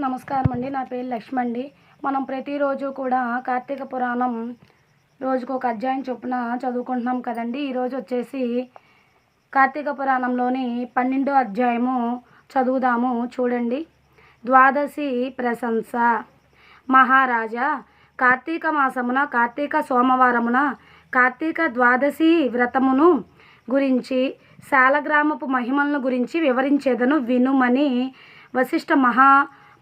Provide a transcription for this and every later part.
నమస్కారం అండి నా పేరు లక్ష్మి అండి మనం ప్రతిరోజు కూడా కార్తీక పురాణం రోజుకు ఒక అధ్యాయం చొప్పున చదువుకుంటున్నాం కదండి. ఈరోజు వచ్చేసి కార్తీక పురాణంలోని పన్నెండో అధ్యాయము చదువుదాము చూడండి. ద్వాదశి ప్రశంస. మహారాజా కార్తీక మాసమున కార్తీక సోమవారమున కార్తీక ద్వాదశి వ్రతమును గురించి శాలగ్రామపు మహిమలను గురించి వివరించేదను వినుమని వశిష్ఠ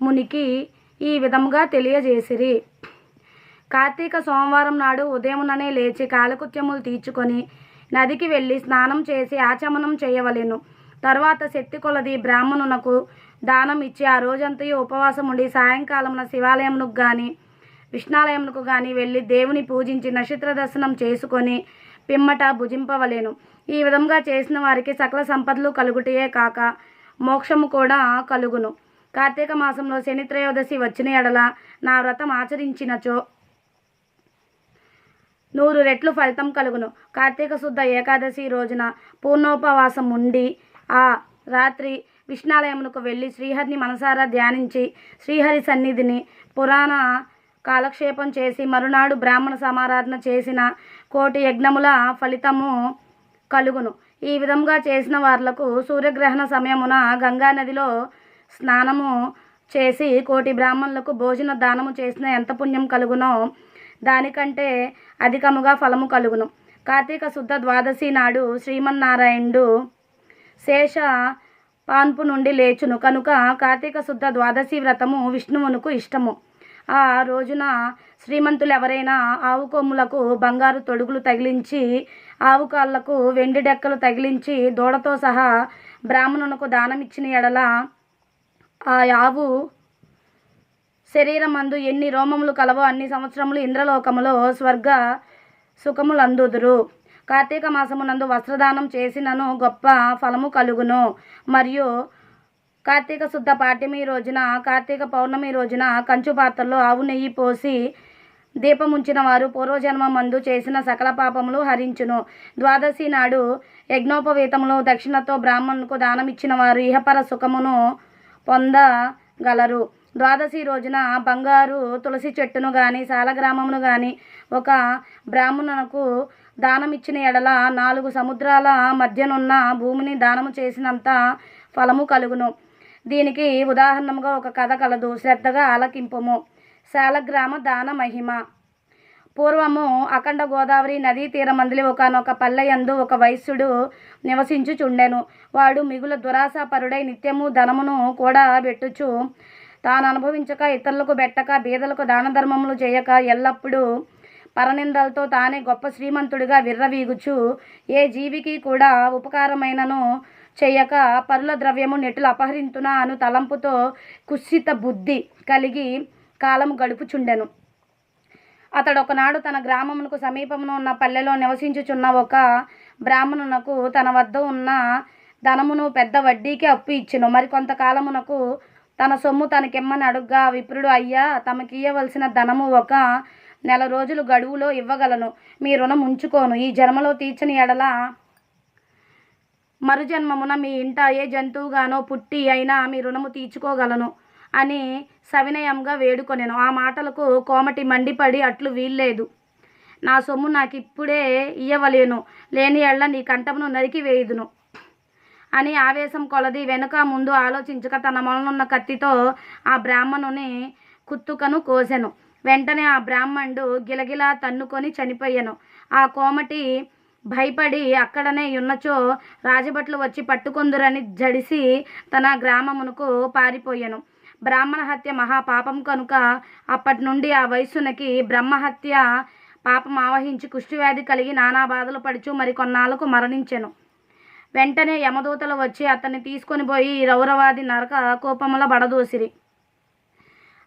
మునికి ఈ విధముగా తెలియజేసిరి. కార్తీక సోమవారం నాడు ఉదయముననే లేచి కాలకృత్యములు తీర్చుకొని నదికి వెళ్ళి స్నానం చేసి ఆచమనం చేయవలెను. తర్వాత శక్తి కొలది బ్రాహ్మణునకు దానం ఇచ్చి ఆ రోజంతయు ఉపవాసం ఉండి సాయంకాలమున శివాలయమునకు కానీ విష్ణాలయమునకు కానీ వెళ్ళి దేవుని పూజించి నక్షత్ర దర్శనం చేసుకొని పిమ్మట భుజింపవలేను. ఈ విధంగా చేసిన వారికి సకల సంపదలు కలుగుటయే కాక మోక్షము కూడా కలుగును. కార్తీక మాసంలో శని త్రయోదశి వచ్చిన ఎడల నా వ్రతం ఆచరించినచో నూరు రెట్లు ఫలితం కలుగును. కార్తీక శుద్ధ ఏకాదశి రోజున పూర్ణోపవాసం ఉండి ఆ రాత్రి విష్ణాలయమునకు వెళ్ళి శ్రీహరిని మనసారా ధ్యానించి శ్రీహరి సన్నిధిని పురాణ కాలక్షేపం చేసి మరునాడు బ్రాహ్మణ సమారాధన చేసిన కోటి యజ్ఞముల ఫలితము కలుగును. ఈ విధంగా చేసిన వార్లకు సూర్యగ్రహణ సమయమున గంగా నదిలో స్నానము చేసి కోటి బ్రాహ్మణులకు భోజన దానము చేసిన ఎంత పుణ్యం కలుగునో దానికంటే అధికముగా ఫలము కలుగును. కార్తీక శుద్ధ ద్వాదశి నాడు శ్రీమన్నారాయణుడు శేష పాన్పు నుండి లేచును. కనుక కార్తీక శుద్ధ ద్వాదశి వ్రతము విష్ణువునకు ఇష్టము. ఆ రోజున శ్రీమంతులు ఎవరైనా ఆవు కొమ్ములకు బంగారు తొడుగులు తగిలించి ఆవు కాళ్ళకు వెండి డెక్కలు తగిలించి దూడతో సహా బ్రాహ్మణునకు దానమిచ్చిన ఎడల ఆ ఆవు శరీరమందు ఎన్ని రోమములు కలవో అన్ని సంవత్సరములు ఇంద్రలోకములో స్వర్గ సుఖములందుదురు. కార్తీక మాసమునందు వస్త్రదానం చేసినను గొప్ప ఫలము కలుగును. మరియు కార్తీక శుద్ధ పాఠ్యమి రోజున కార్తీక పౌర్ణమి రోజున కంచు పాత్రలో ఆవు నెయ్యి పోసి దీపముంచిన వారు పూర్వజన్మ మందు చేసిన సకల పాపములు హరించును. ద్వాదశి నాడు యజ్ఞోపవీతములు దక్షిణతో బ్రాహ్మణులకు దానమిచ్చిన వారు ఇహపర సుఖమును పొందగలరు. ద్వాదశి రోజున బంగారు తులసి చెట్టును కానీ సాలగ్రామమును కానీ ఒక బ్రాహ్మణునకు దానమిచ్చిన ఎడల నాలుగు సముద్రాల మధ్యనున్న భూమిని దానము చేసినంత ఫలము కలుగును. దీనికి ఉదాహరణముగా ఒక కథ కలదు. శ్రద్ధగా ఆలకింపుము. శాలగ్రామ దాన మహిమ. పూర్వము అఖండ గోదావరి నదీ తీరమందలి ఒకనొక పల్లెయందు ఒక వైశ్యుడు నివసించుచుండెను. వాడు మిగుల దురాశాపరుడై నిత్యము ధనమును కూడా పెట్టుచు తాను అనుభవించక ఇతరులకు పెట్టక బీదలకు దాన ధర్మములు చేయక ఎల్లప్పుడూ పరనిందలతో తానే గొప్ప శ్రీమంతుడిగా విర్రవీగుచు ఏ జీవికి కూడా ఉపకారమైనను చేయక పరుల ద్రవ్యము నెట్టులు అపహరింతున అను తలంపుతో కుత్సిత బుద్ధి కలిగి కాలం గడుపుచుండెను. అతడు ఒకనాడు తన గ్రామమునకు సమీపమున ఉన్న పల్లెలో నివసించుచున్న ఒక బ్రాహ్మణునకు తన వద్ద ఉన్న ధనమును పెద్ద వడ్డీకి అప్పు ఇచ్చెను. మరి కొంతకాలమునకు తన సొమ్ము తనకిమ్మని అడుగ్గా విప్రుడు అయ్యా తమకియ్యవలసిన ధనము ఒక నెల రోజులు గడువులో ఇవ్వగలను. మీ రుణం ఉంచుకోను. ఈ జన్మలో తీర్చని ఎడల మరుజన్మమున మీ ఇంట ఏ జంతువుగానో పుట్టి అయినా మీ రుణము తీర్చుకోగలను. అని సవినయంగా వేడుకొనేను. ఆ మాటలకు కోమటి మండిపడి అట్లు వీల్లేదు. నా సొమ్ము నాకు ఇప్పుడే ఇయ్యవలేను. లేని ఎళ్ళ నీ కంఠమును నరికి వేయుదును. అని ఆవేశం కొలది వెనుక ముందు ఆలోచించక తన మొలనున్న కత్తితో ఆ బ్రాహ్మణుని కుత్తుకను కోసెను. వెంటనే ఆ బ్రాహ్మణుడు గిలగిలా తన్నుకొని చనిపోయాను. ఆ కోమటి భయపడి అక్కడనే ఉన్నచో రాజభట్లు వచ్చి పట్టుకొందురని జడిసి తన గ్రామమునకు పారిపోయాను. బ్రాహ్మణ హత్య మహాపాపం కనుక అప్పటి నుండి ఆ వయస్సునకి బ్రహ్మహత్య పాపం ఆవహించి కుష్ఠవ్యాధి కలిగి నానా బాధలు పడుచు మరి కొన్నాళ్ళకు మరణించెను. వెంటనే యమదూతలు వచ్చి అతన్ని తీసుకొని పోయి రౌరవాది నరక కోపముల బడదోసిరి.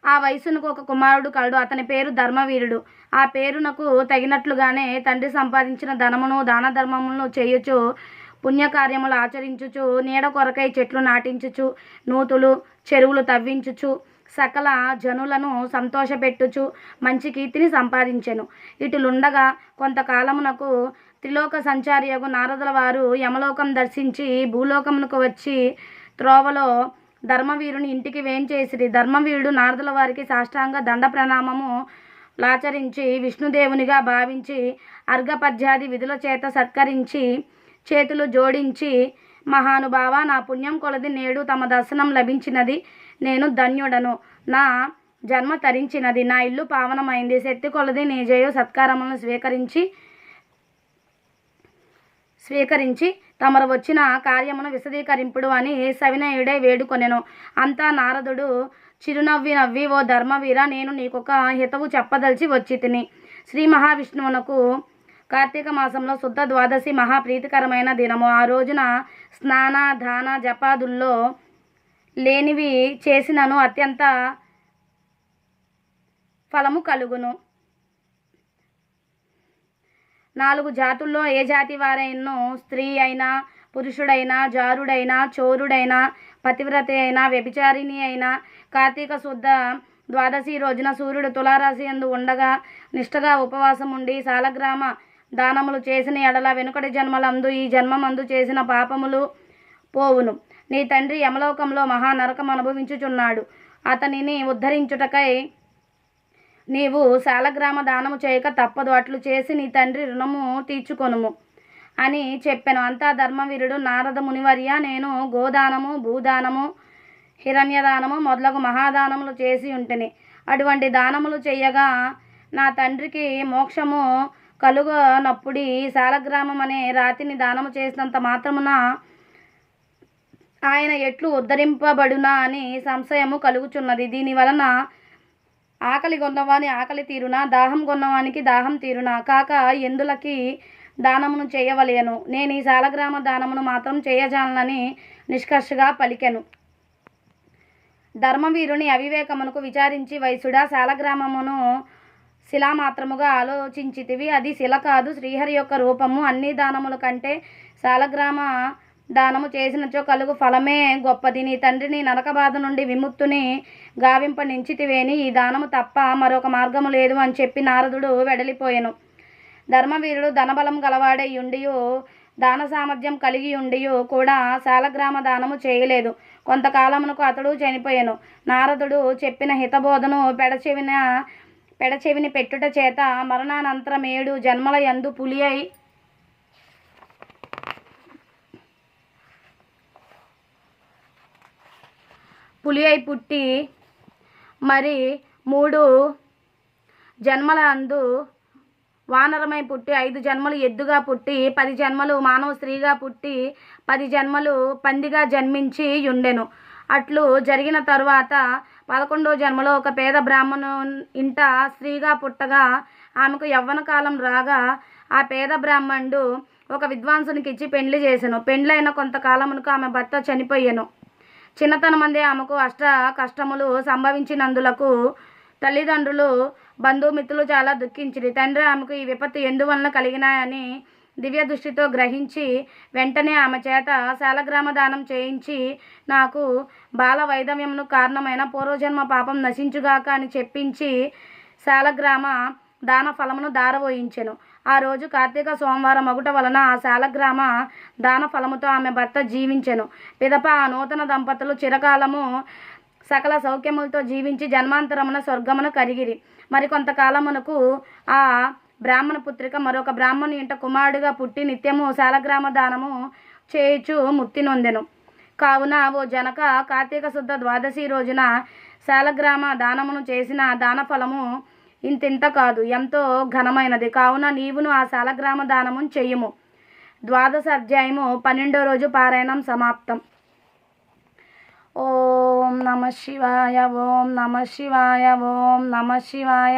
ఆ వయసునకు ఒక కుమారుడు కలడు. అతని పేరు ధర్మవీరుడు. ఆ పేరునకు తగినట్లుగానే తండ్రి సంపాదించిన ధనమును దాన ధర్మములను చేయుచు పుణ్యకార్యములు ఆచరించుచు నీడ కొరకై చెట్లు నాటించుచు నూతులు చెరువులు తవ్వించుచు సకల జనులను సంతోషపెట్టుచు మంచి కీర్తిని సంపాదించెను. ఇటులుండగా కొంతకాలమునకు త్రిలోక సంచారియగు నారదుల వారు యమలోకం దర్శించి భూలోకమునకు వచ్చి త్రోవలో ధర్మవీరుని ఇంటికి వేంచేసిరి. ధర్మవీరుడు నారదుల వారికి సాష్టాంగ దండ ప్రణామము లాచరించి విష్ణుదేవునిగా భావించి అర్ఘపద్యాది విధుల చేత సత్కరించి చేతులు జోడించి మహానుభావ నా పుణ్యం కొలది నేడు తమ దర్శనం లభించినది. నేను ధన్యుడను. నా జన్మ తరించినది. నా ఇల్లు పావనమైంది. శక్తి కొలది నీ సత్కారములను స్వీకరించి స్వీకరించి తమరు వచ్చిన కార్యమును విశదీకరింపుడు అని సవినయుడే వేడుకొనెను. అంతా నారదుడు చిరునవ్వి నవ్వి ఓ ధర్మవీర నేను నీకొక హితవు చెప్పదలిచి వచ్చి తిని. శ్రీ మహావిష్ణువునకు కార్తీక మాసంలో శుద్ధ ద్వాదశి మహాప్రీతికరమైన దినము. ఆ రోజున స్నాన దాన జపాదుల్లో లేనివి చేసినను అత్యంత ఫలము కలుగును. నాలుగు జాతుల్లో ఏ జాతి వారైనో స్త్రీ అయినా పురుషుడైనా జారుడైనా చోరుడైనా పతివ్రత అయినా వ్యభిచారిణి అయినా కార్తీక శుద్ధ ద్వాదశి రోజున సూర్యుడు తులారాశి యందు ఉండగా నిష్టగా ఉపవాసం ఉండి సాలగ్రామ దానములు చేసిన ఎడల వెనుకటి జన్మలందు ఈ జన్మమందు చేసిన పాపములు పోవును. నీ తండ్రి యమలోకంలో మహానరకం అనుభవించుచున్నాడు. అతనిని ఉద్ధరించుటకై నీవు శాలగ్రామ దానము చేయక తప్పదు. అట్లు చేసి నీ తండ్రి రుణము తీర్చుకొనుము అని చెప్పాను. అంతా ధర్మవీరుడు నారద మునివర్య. నేను గోదానము భూదానము హిరణ్యదానము మొదలగు మహాదానములు చేసి ఉంటిని. అటువంటి దానములు చేయగా నా తండ్రికి మోక్షము కలుగనప్పుడి శాలగ్రామం అనే రాతిని దానము చేసినంత మాత్రమున ఆయన ఎట్లు ఉద్ధరింపబడునా అని సంశయము కలుగుచున్నది. దీని వలన ఆకలి కొన్నవాని ఆకలి తీరునా దాహం కొన్నవానికి దాహం తీరునా? కాక ఎందులకి దానమును చేయవలయను నేను ఈ శాలగ్రామ దానమును మాత్రం చేయజాలనని నిష్కర్షగా పలికెను. ధర్మవీరుని అవివేకమునకు విచారించి వయసుడా శాలగ్రామమును శిలా మాత్రముగా ఆలోచించితివి. అది శిల కాదు శ్రీహరి యొక్క రూపము. అన్ని దానముల కంటే శాలగ్రామ దానము చేసినచో కలుగు ఫలమే గొప్పది. నీ తండ్రిని నరక బాధ నుండి విముక్తుని గావింప నించితివేని. ఈ దానము తప్ప మరొక మార్గము లేదు అని చెప్పి నారదుడు వెడలిపోయెను. ధర్మవీరుడు ధనబలం గలవాడై ఉండియు దాన సామర్థ్యం కలిగి ఉండియు కూడా శాలగ్రామ దానము చేయలేదు. కొంతకాలమునకు అతడు చనిపోయాను. నారదుడు చెప్పిన హితబోధను పెడచెవిన పెడచెవిని పెట్టుట చేత మరణానంతరం ఏడు జన్మల యందు పులి అయి పులి అయి పుట్టి మరి మూడు జన్మల అందు వానరమై పుట్టి ఐదు జన్మలు ఎద్దుగా పుట్టి పది జన్మలు మానవ స్త్రీగా పుట్టి పది జన్మలు పందిగా జన్మించి ఉండెను అట్లు జరిగిన తరువాత పదకొండో జన్మలో ఒక పేద బ్రాహ్మణు ఇంట స్త్రీగా పుట్టగా ఆమెకు యవ్వన కాలం రాగా ఆ పేద బ్రాహ్మణుడు ఒక విద్వాంసునికి ఇచ్చి పెండ్లి చేశాను పెండ్లైన కొంతకాలమునకు ఆమె భర్త చనిపోయెను. చిన్నతనమందే ఆమెకు అష్ట కష్టములు సంభవించినందులకు తల్లిదండ్రులు బంధుమిత్రులు చాలా దుఃఖించిరి. తండ్రి ఆమెకు ఈ విపత్తు ఎందువలన కలిగినాయని దివ్య దృష్టితో గ్రహించి వెంటనే ఆమె చేత శాలగ్రామ దానం చేయించి నాకు బాల వైధవ్యమును కారణమైన పూర్వజన్మ పాపం నశించుగాక అని చెప్పించి శాలగ్రామ దాన ఫలమును దారవోయించెను. ఆ రోజు కార్తీక సోమవారం ఒకట వలన ఆ శాలగ్రామ దాన ఫలముతో ఆమె భర్త జీవించెను. పిదప ఆ నూతన దంపతులు చిరకాలము సకల సౌఖ్యములతో జీవించి జన్మాంతరమున స్వర్గమున కరిగిరి. మరికొంతకాలమునకు ఆ బ్రాహ్మణ పుత్రిక మరొక బ్రాహ్మణు ఇంట కుమారుడుగా పుట్టి నిత్యము శాలగ్రామ దానము చేయుచు ముక్తి నొందెను. కావున ఓ జనక కార్తీక శుద్ధ ద్వాదశి రోజున శాలగ్రామ దానమును చేసిన దాన ఫలము ఇంతింత కాదు ఎంతో ఘనమైనది. కావున నీవును ఆ శాలగ్రామ దానము చెయ్యము ద్వాదశ అధ్యాయము పన్నెండో రోజు పారాయణం సమాప్తం. ఓం నమ శివాయ ఓం నమ శివాయ ఓం నమ శివాయ.